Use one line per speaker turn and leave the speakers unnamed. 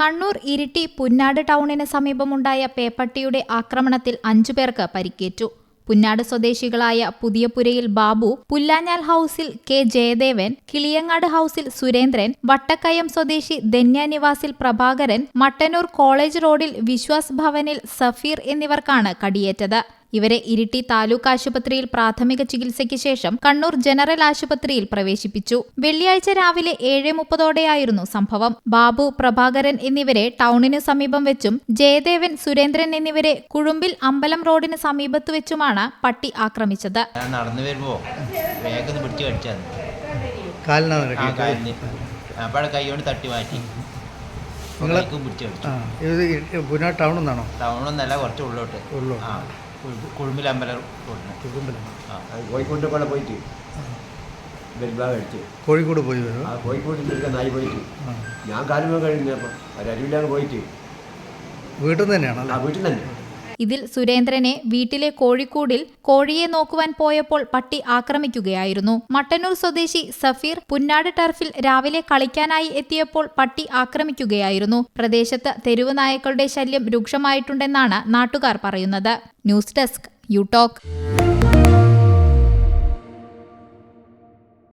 കണ്ണൂർ ഇരിട്ടി പുന്നാട് ടൗണിന് സമീപമുണ്ടായ പേപ്പട്ടിയുടെ ആക്രമണത്തിൽ അഞ്ചു പേർക്ക് പരിക്കേറ്റു. പുന്നാട് സ്വദേശികളായ പുതിയപുരയിൽ ബാബു പുല്ലാഞ്ഞാൽ ഹൌസിൽ കെ ജയദേവൻ കിളിയങ്ങാട് ഹൌസിൽ സുരേന്ദ്രൻ വട്ടക്കയം സ്വദേശി ധന്യ നിവാസിൽ പ്രഭാകരൻ മട്ടന്നൂർ കോളേജ് റോഡിൽ വിശ്വാസ് ഭവനിൽ സഫീർ എന്നിവർക്കാണ് കടിയേറ്റത്. ഇവരെ ഇരിട്ടി താലൂക്ക് ആശുപത്രിയിൽ പ്രാഥമിക ചികിത്സയ്ക്ക് ശേഷം കണ്ണൂർ ജനറൽ ആശുപത്രിയിൽ പ്രവേശിപ്പിച്ചു. വെള്ളിയാഴ്ച രാവിലെ ഏഴ് മുപ്പതോടെയായിരുന്നു സംഭവം. ബാബു പ്രഭാകരൻ എന്നിവരെ ടൗണിനു സമീപം വെച്ചും ജയദേവൻ സുരേന്ദ്രൻ എന്നിവരെ കുഴുമ്പിൽ അമ്പലം റോഡിന് സമീപത്ത് വെച്ചുമാണ് പട്ടി ആക്രമിച്ചത്.
ഞാൻ നടന്നു വരുമ്പോ വേഗം പിടിച്ച് തട്ടി മാറ്റി.
നിങ്ങൾ
ടൗണൊന്നല്ല കുറച്ച് ഉള്ളോട്ട്.
ഉള്ളു?
ആ. ആ.
കോഴിക്കോട്ട് കൂടെ പോയിട്ട് ബെൽബാഗ് അടിച്ച്.
കോഴിക്കോട് പോയി വരും
ആ കോഴിക്കോട് നായി പോയിട്ട്. ഞാൻ കാലുമ്പോൾ കഴിഞ്ഞപ്പോൾ ഒരരുവില്ലാതെ പോയിട്ട്.
വീട്ടിൽ നിന്ന് തന്നെയാണ്
ആ വീട്ടിൽ തന്നെ
ഇതിൽ സുരേന്ദ്രനെ വീട്ടിലെ കോഴിക്കൂടിൽ കോഴിയെ നോക്കുവാൻ പോയപ്പോൾ പട്ടി ആക്രമിക്കുകയായിരുന്നു. മട്ടന്നൂർ സ്വദേശി സഫീർ പുന്നാട് ടർഫിൽ രാവിലെ കളിക്കാനായി എത്തിയപ്പോൾ പട്ടി ആക്രമിക്കുകയായിരുന്നു. പ്രദേശത്ത് തെരുവ് നായക്കളുടെ ശല്യം രൂക്ഷമായിട്ടുണ്ടെന്നാണ് നാട്ടുകാർ പറയുന്നത്. News desk you talk.